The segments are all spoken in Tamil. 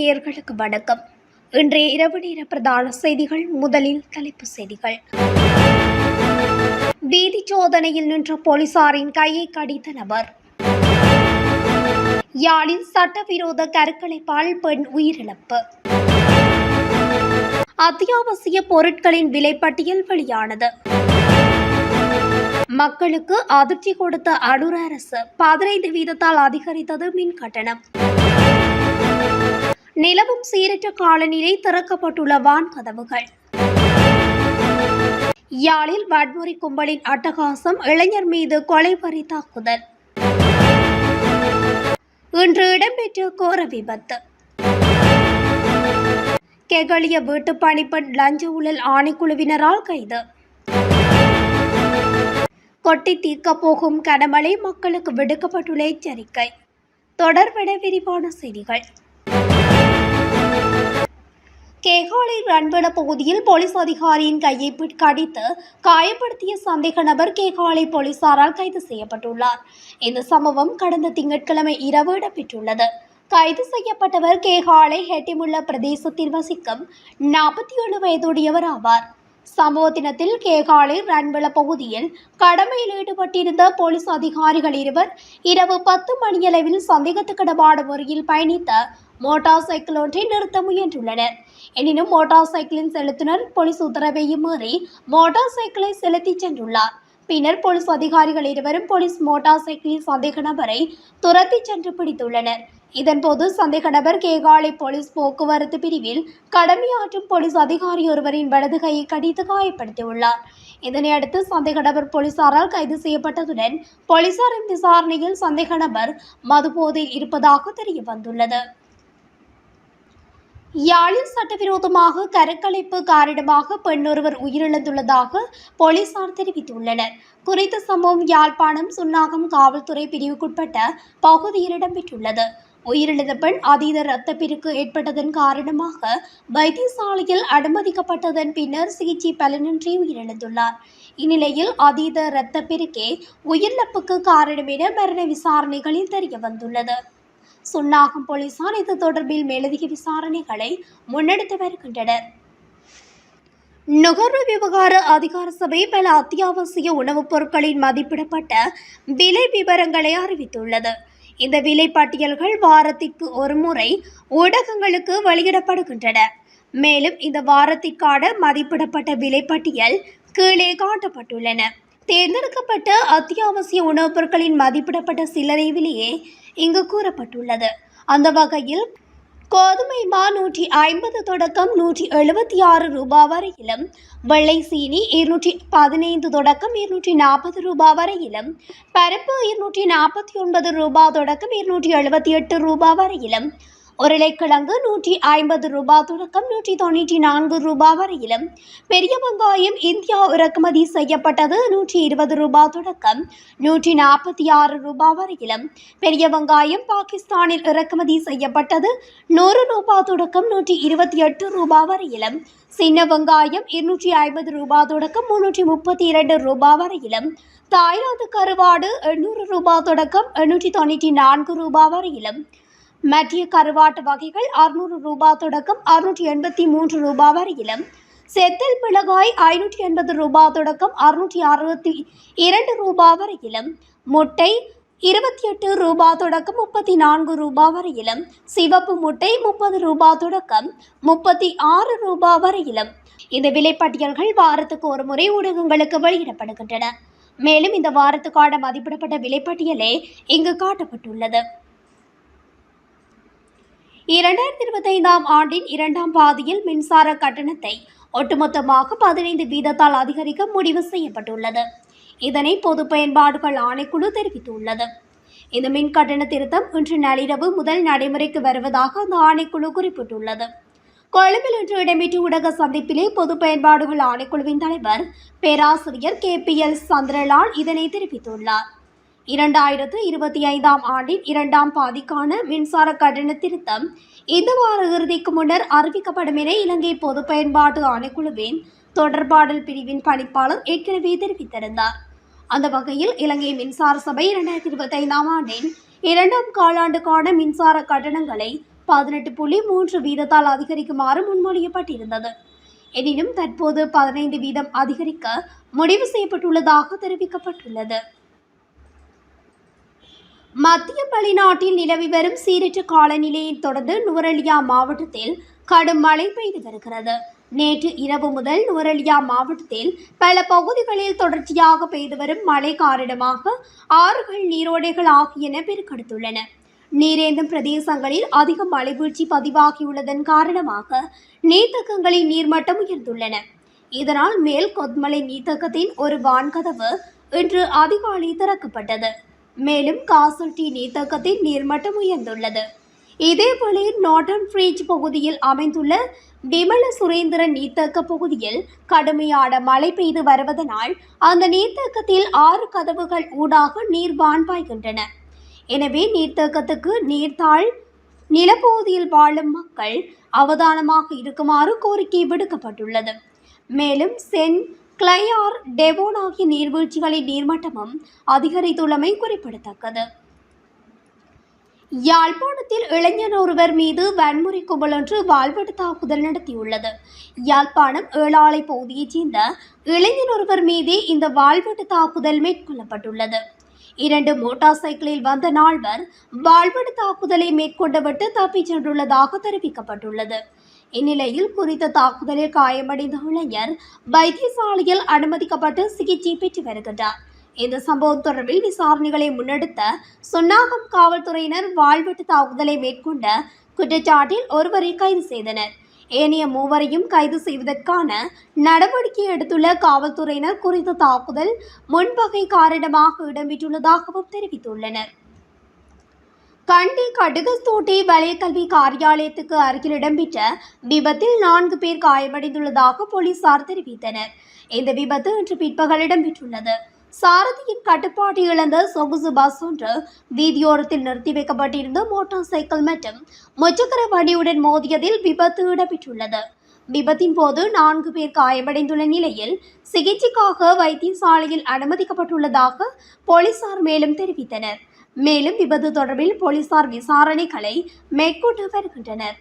நேயர்களுக்கு வணக்கம். இன்றைய இரவு நேர பிரதான செய்திகள் முதலில் தலைப்பு செய்திகள். வீதி சோதனையில் நின்ற போலீசாரின் கையை கடித்த நபர். யாழில் சட்டவிரோத கருக்கலைப்பால் பெண் உயிரிழப்பு. அத்தியாவசிய பொருட்களின் விலைப்பட்டியல் வெளியானது. மக்களுக்கு அதிர்ச்சி கொடுத்த அடூர் அரசு பதினைந்து வீதத்தால் அதிகரித்தது மின் கட்டணம். நிலவும் சீரற்ற காலநிலை திறக்கப்பட்டுள்ள வான் கதவுகள் யாழில் வன்முறை கும்பலின் அட்டகாசம் இளைஞர் மீது கொலைவரி தாக்குதல். இன்று இடம்பெற்ற கோர விபத்து. கெகலிய வீட்டு பணிப்பெண் லஞ்ச ஊழல் ஆணைக்குழுவினரால் கைது. கொட்டி தீர்க்கப் போகும் கனமழை மக்களுக்கு விடுக்கப்பட்டுள்ள எச்சரிக்கை. தொடர்பட விரிவான செய்திகள். கேகாலை ரன்வன பகுதியில் போலீஸ் அதிகாரியின் கையை கடித்து காயப்படுத்திய சந்தேக நபர் கேகாலை போலீசாரால் கைது செய்யப்பட்டுள்ளார். இந்த சம்பவம் கடந்த திங்கட்கிழமை இரவு இடம்பெற்றுள்ளது. கைது செய்யப்பட்டவர் கேகாலை ஹெட்டிமுள்ள பிரதேசத்தில் வசிக்கும் நாற்பத்தி ஏழு வயதுடையவர் ஆவார். சம்பவ தினத்தில் கேகாலை ரன்வள பகுதியில் கடமையில் ஈடுபட்டிருந்த போலீஸ் அதிகாரிகள் இருவர் இரவு பத்து மணியளவில் சந்தேகத்துக்கிடமான முறையில் பயணித்த மோட்டார் சைக்கிள் ஒன்றை நிறுத்த முயன்றுள்ளனர். எனினும் மோட்டார் சைக்கிளின் செலுத்துனர் போலீஸ் உத்தரவையும் மீறி மோட்டார் சைக்கிளை செலுத்திச் சென்றுள்ளார். பின்னர் போலீஸ் அதிகாரிகள் இருவரும் போலீஸ் மோட்டார் சைக்கிளின் சந்தேக நபரை துரத்தி சென்று பிடித்துள்ளனர். இதன்போது சந்தேக நபர் கேகாலை போலீஸ் போக்குவரத்து பிரிவில் கடமையாற்றும் போலீஸ் அதிகாரி ஒருவரின் வலது கையை கடித்து காயப்படுத்தியுள்ளார். இதனையடுத்து சந்தேக நபர் போலீசாரால் கைது செய்யப்பட்டதுடன் போலீசாரின் விசாரணையில் சந்தேக நபர் மதுபோதையில் இருப்பதாக தெரிய வந்துள்ளது யாழில் சட்டவிரோதமாக கருக்கலைப்பு காரணமாக பெண்ணொருவர் உயிரிழந்துள்ளதாக போலீசார் தெரிவித்துள்ளனர். குறித்த சம்பவம் யாழ்ப்பாணம் சுன்னாகம் காவல்துறை பிரிவுக்குட்பட்ட பகுதியில் இடம்பெற்றுள்ளது. உயிரிழந்த பெண் அதீத இரத்தப்பெருக்கு ஏற்பட்டதன் காரணமாக வைத்தியசாலையில் அனுமதிக்கப்பட்டதன் பின்னர் சிகிச்சை பலனின்றி உயிரிழந்துள்ளார். இந்நிலையில் அதீத இரத்தப்பெருக்கே உயிரிழப்புக்கு காரணம் என மரண விசாரணைகளில் தெரிய வந்துள்ளது சுன்னாகம் போலீசார் இது தொடர்பில் மேலதிக விசாரணைகளை முன்னெடுத்து வருகின்றனர். நுகர்வு விவகார அதிகார சபை பல அத்தியாவசிய உணவுப் பொருட்களின் மதிப்பிடப்பட்ட விலை விவரங்களை அறிவித்துள்ளது. இந்த விலைப்பட்டியல்கள் வாரத்திற்கு ஒரு முறை ஊடகங்களுக்கு வெளியிடப்படுகின்றன. மேலும் இந்த வாரத்திற்கான மதிப்பிடப்பட்ட விலைப்பட்டியல் கீழே காட்டப்பட்டுள்ளன. தேர்ந்தெடுக்கப்பட்ட அத்தியாவசிய உணவுப் பொருட்களின் மதிப்பிடப்பட்ட சில்லறை விலையே இங்கு கூறப்பட்டுள்ளது. அந்த வகையில் கோதுமை மா நூற்றி ஐம்பது தொடக்கம் நூற்றி எழுபத்தி ஆறு ரூபாய் வரையிலும். வெள்ளை சீனி இருநூற்றி பதினைந்து தொடக்கம் இருநூற்றி நாற்பது ரூபாய் வரையிலும். பருப்பு இருநூற்றி நாற்பத்தி ஒன்பது ரூபாய் தொடக்கம் இருநூற்றி எழுபத்தி எட்டு ரூபாய் வரையிலும். உருளைக்கிழங்கு நூற்றி ஐம்பது ரூபாய் தொடக்கம் நூற்றி தொண்ணூற்றி நான்கு ரூபாய் வரையிலும். பெரிய வெங்காயம் இந்தியா இறக்குமதி செய்யப்பட்டது நூற்றி இருபது ரூபாய் தொடக்கம் நூற்றி நாற்பத்தி ஆறு ரூபாய் வரையிலும். பெரிய வெங்காயம் பாகிஸ்தானில் இறக்குமதி செய்யப்பட்டது நூறு ரூபாய் தொடக்கம் நூற்றி இருபத்தி எட்டு ரூபாய் வரையிலும். சின்ன வெங்காயம் இருநூற்றி ஐம்பது ரூபாய் தொடக்கம் முன்னூற்றி முப்பத்தி இரண்டு ரூபாய் வரையிலும். தாய்லாந்து கருவாடு எண்ணூறு ரூபாய் தொடக்கம் எண்ணூற்றி தொண்ணூற்றி நான்கு ரூபாய் வரையிலும். மத்திய கருவாட்டு வகைகள் அறுநூறு ரூபாய் தொடக்கம் அறுநூற்றி எண்பத்தி மூன்று ரூபாய் வரையிலும். செத்தல் மிளகாய் ஐநூற்றி எண்பது ரூபாய் தொடக்கம் அறுநூற்றி அறுபத்தி இரண்டு ரூபாய் வரையிலும். முட்டை இருபத்தி எட்டு ரூபாய் தொடக்கம் முப்பத்தி நான்கு ரூபாய் வரையிலும். சிவப்பு முட்டை முப்பது ரூபாய் தொடக்கம் முப்பத்தி ஆறு ரூபாய் வரையிலும். இந்த விலைப்பட்டியல்கள் வாரத்துக்கு ஒரு முறை ஊடகங்களுக்கு வெளியிடப்படுகின்றன. மேலும் இந்த வாரத்துக்கான மதிப்பிடப்பட்ட விலைப்பட்டியலே இங்கு காட்டப்பட்டுள்ளது. இரண்டாயிரத்தி இருபத்தைந்தாம் ஆண்டின் இரண்டாம் பாதியில் மின்சார கட்டணத்தை ஒட்டுமொத்தமாக பதினைந்து வீதத்தால் அதிகரிக்க முடிவு செய்யப்பட்டுள்ளது. இதனை பொது பயன்பாடுகள் ஆணைக்குழு தெரிவித்துள்ளது. இந்த மின் கட்டண திருத்தம் இன்று நள்ளிரவு முதல் நடைமுறைக்கு வருவதாக அந்த ஆணைக்குழு குறிப்பிட்டுள்ளது. கொழும்பில் இன்று இடம்பெற்ற ஊடக சந்திப்பிலே பொது பயன்பாடுகள் ஆணைக்குழுவின் தலைவர் பேராசிரியர் கே பி எல் சந்திரலால் இதனை தெரிவித்துள்ளார். இரண்டாயிரத்து இருபத்தி ஐந்தாம் ஆண்டின் இரண்டாம் பாதிக்கான மின்சார கட்டண திருத்தம் இந்த வார இறுதிக்கு முன்னர் அறிவிக்கப்படும் என இலங்கை பொது பயன்பாட்டு ஆணைக்குழுவின் தொடர்பாடல் பிரிவின் பணிப்பாளர் ஏற்கனவே தெரிவித்திருந்தார். அந்த வகையில் இலங்கை மின்சார சபை இரண்டாயிரத்தி இருபத்தி ஐந்தாம் ஆண்டின் இரண்டாம் காலாண்டுக்கான மின்சார கட்டணங்களை பதினெட்டு புள்ளி மூன்று வீதத்தால் அதிகரிக்குமாறு முன்மொழியப்பட்டிருந்தது. எனினும் தற்போது பதினைந்து வீதம் அதிகரிக்க முடிவு செய்யப்பட்டுள்ளதாக தெரிவிக்கப்பட்டுள்ளது. மத்திய வெளிநாட்டில் நிலவி வரும் சீரற்ற காலநிலையை தொடர்ந்து நுவரெலியா மாவட்டத்தில் கடும் மழை பெய்து வருகிறது. நேற்று இரவு முதல் நுவரெலியா மாவட்டத்தில் பல பகுதிகளில் தொடர்ச்சியாக பெய்து வரும் மழை காரணமாக ஆறுகள் நீரோடைகள் ஆகியன பெருக்கெடுத்துள்ளன. நீரேந்தும் பிரதேசங்களில் அதிக மழைவீழ்ச்சி பதிவாகியுள்ளதன் காரணமாக நீர்த்தக்கங்களின் நீர்மட்டம் உயர்ந்துள்ளன. இதனால் மேல் கொத்மலை நீர்த்தக்கத்தின் ஒரு வான்கதவு இன்று அதிகாலை திறக்கப்பட்டது. மேலும் காசல்டி நீர்த்தக்கத்தின் நீர்மட்டம் உயர்ந்துள்ளது இதேபோல நார்டன் ஃப்ரீஜ் பகுதியில் அமைந்துள்ள விமல சுரேந்திரன் நீர்த்தேக்க பகுதியில் கடுமையான மழை பெய்து வருவதனால் அந்த நீர்த்தக்கத்தில் ஆறு கதவுகள் ஊடாக நீர் பாய்கின்றன எனவே நீர்த்தேக்கத்துக்கு நீர்த்தாழ் நிலப்பகுதியில் வாழும் மக்கள் அவதானமாக இருக்குமாறு கோரிக்கை விடுக்கப்பட்டுள்ளது. மேலும் சென் கிளையார் டெவோன் ஆகிய நீர்வீழ்ச்சிகளின் நீர்மட்டமும் அதிகரித்துள்ளமை குறிப்பிடத்தக்கது. யாழ்ப்பாணத்தில் இளைஞர் ஒருவர் மீது வன்முறை கும்பல் ஒன்று வாழ்வெட்டு தாக்குதல் நடத்தியுள்ளது. யாழ்ப்பாணம் ஏழாலை பகுதியைச் சேர்ந்த இளைஞர் ஒருவர் மீதே இந்த வாழ்வெட்டு தாக்குதல் மேற்கொள்ளப்பட்டுள்ளது. இரண்டு மோட்டார் சைக்கிளில் வந்த நால்வர் வாழ்வெட்டு தாக்குதலை மேற்கொண்டுவிட்டு தப்பிச் சென்றுள்ளதாக தெரிவிக்கப்பட்டுள்ளது. இந்நிலையில் குறித்த தாக்குதலில் காயமடைந்த இளைஞர் வைத்தியசாலையில் அனுமதிக்கப்பட்டு சிகிச்சை பெற்று வருகின்றார். இந்த சம்பவம் தொடர்பில் விசாரணைகளை முன்னெடுத்த சுன்னாகம் காவல்துறையினர் வாழ்வெட்டு தாக்குதலை மேற்கொண்ட குற்றச்சாட்டில் ஒருவரை கைது செய்தனர். ஏனைய மூவரையும் கைது செய்வதற்கான நடவடிக்கை எடுத்துள்ள காவல்துறையினர் குறித்த தாக்குதல் முன்பகை காரணமாக இடம்பெற்றுள்ளதாகவும் தெரிவித்துள்ளனர். கண்டி கடுகஸ்தோட்டை வலயக்கல்வி காரியாலயத்துக்கு அருகில் இடம்பெற்ற விபத்தில் நான்கு பேர் காயமடைந்துள்ளதாக போலீசார் தெரிவித்தனர். இந்த விபத்து இன்று பிற்பகல் இடம்பெற்றுள்ளது. சாரதியின் கட்டுப்பாட்டை இழந்த சொகுசு பஸ் ஒன்று வீதியோரத்தில் நிறுத்தி வைக்கப்பட்டிருந்த மோட்டார் சைக்கிள் மற்றும் முச்சக்கர வண்டியுடன் மோதியதில் விபத்து இடம்பெற்றுள்ளது. விபத்தின் போது நான்கு பேர் காயமடைந்துள்ள நிலையில் சிகிச்சைக்காக வைத்தியசாலையில் அனுமதிக்கப்பட்டுள்ளதாக போலீசார் மேலும் தெரிவித்தனர். மேலும் விபத்து தொடர்பில் போலீசார் விசாரணைகளை மேற்கொண்டு வருகின்றனர்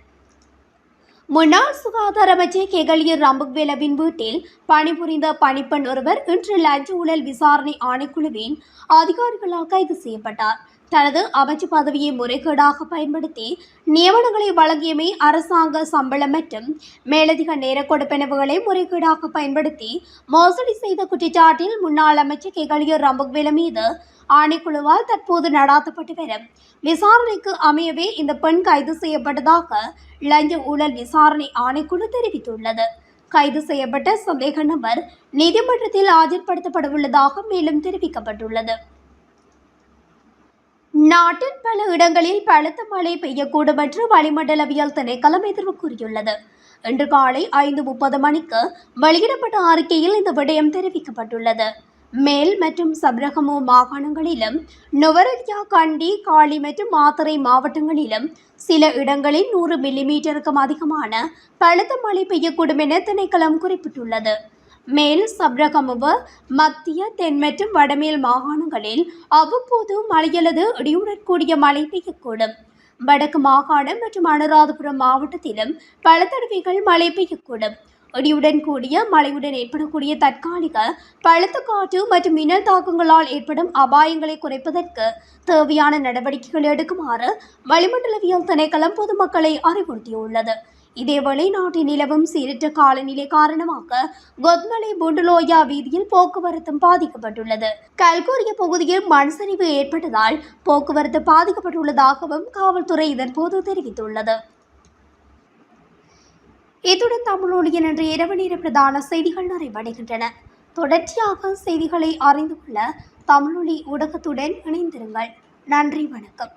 முன்னாள் சுகாதார அமைச்சர் கெகலியர் ரம்புக்வேலவின் வீட்டில் பணிபுரிந்த பணிப்பெண் ஒருவர் இன்று லஞ்ச ஊழல் விசாரணை ஆணைக்குழுவின் அதிகாரிகளால் கைது செய்யப்பட்டார். தனது அமைச்சு பதவியை முறைகேடாக பயன்படுத்தி நியமனங்களை வழங்கியமை அரசாங்க சம்பளம் மற்றும் மேலதிக நேர கொடுப்பனவுகளை முறைகேடாக பயன்படுத்தி மோசடி செய்த குற்றச்சாட்டில் முன்னாள் அமைச்சர் கெகலியர் ரம்புக்வேல மீது ஆணைக்குழுவால் தற்போது நடாத்தப்பட்டு வரும். விசாரணைக்கு அமையவே இந்த பெண் கைது செய்யப்பட்டதாக லஞ்ச ஊழல் விசாரணை ஆணைக்குழு தெரிவித்துள்ளது. கைது செய்யப்பட்ட சந்தேக நபர் நீதிமன்றத்தில் ஆஜர்படுத்தப்படவுள்ளதாக மேலும் தெரிவிக்கப்பட்டுள்ளது. நாட்டின் பல இடங்களில் பலத்த மழை பெய்யக்கூடும் என்று வளிமண்டலவியல் திணைக்களம் எதிர்வு கூறியுள்ளது. இன்று காலை ஐந்து முப்பது மணிக்கு வெளியிடப்பட்ட அறிக்கையில் இந்த விடயம் தெரிவிக்கப்பட்டுள்ளது. மேல் மற்றும் சப்ரகமோ மாகாணங்களிலும் நுவரெலியா கண்டி காளி மற்றும் மாத்தறை மாவட்டங்களிலும் சில இடங்களில் நூறு மில்லிமீட்டருக்கும் அதிகமான பலத்த மழை பெய்யக்கூடும் என திணைக்களம் குறிப்பிட்டுள்ளது. மேலும் சப்ரகமுவ மத்திய தென் மற்றும் வடமேல் மாகாணங்களில் அவ்வப்போது மழையல்லது இடியுடன் கூடிய மழை பெய்யக்கூடும். வடக்கு மாகாணம் மற்றும் அனுராதபுரம் மாவட்டத்திலும் பல தடவைகள் மழை பெய்யக்கூடும். இடியுடன் கூடிய மழையுடன் ஏற்படக்கூடிய தற்காலிக பழுத்த காற்று மற்றும் மின்னல் தாக்கங்களால் ஏற்படும் அபாயங்களை குறைப்பதற்கு தேவையான நடவடிக்கைகள் எடுக்குமாறு வளிமண்டலவியல் திணைக்களம் பொதுமக்களை அறிவுறுத்தியுள்ளது. இதேவேளை நாட்டில் நிலவும் சீரற்ற காலநிலை காரணமாக கொத்மலை புண்டுலோயா வீதியில் போக்குவரத்தும் பாதிக்கப்பட்டுள்ளது. கல்கோரிய பகுதியில் மண் சரிவு ஏற்பட்டதால் போக்குவரத்து பாதிக்கப்பட்டுள்ளதாகவும் காவல்துறை இதன்போது தெரிவித்துள்ளது. இத்துடன் தமிழொலியின் என்ற இரவு நேர பிரதான செய்திகள் நிறைவடைகின்றன. தொடர்ச்சியாக செய்திகளை அறிந்து கொள்ள தமிழொலி ஊடகத்துடன் இணைந்திருங்கள். நன்றி வணக்கம்.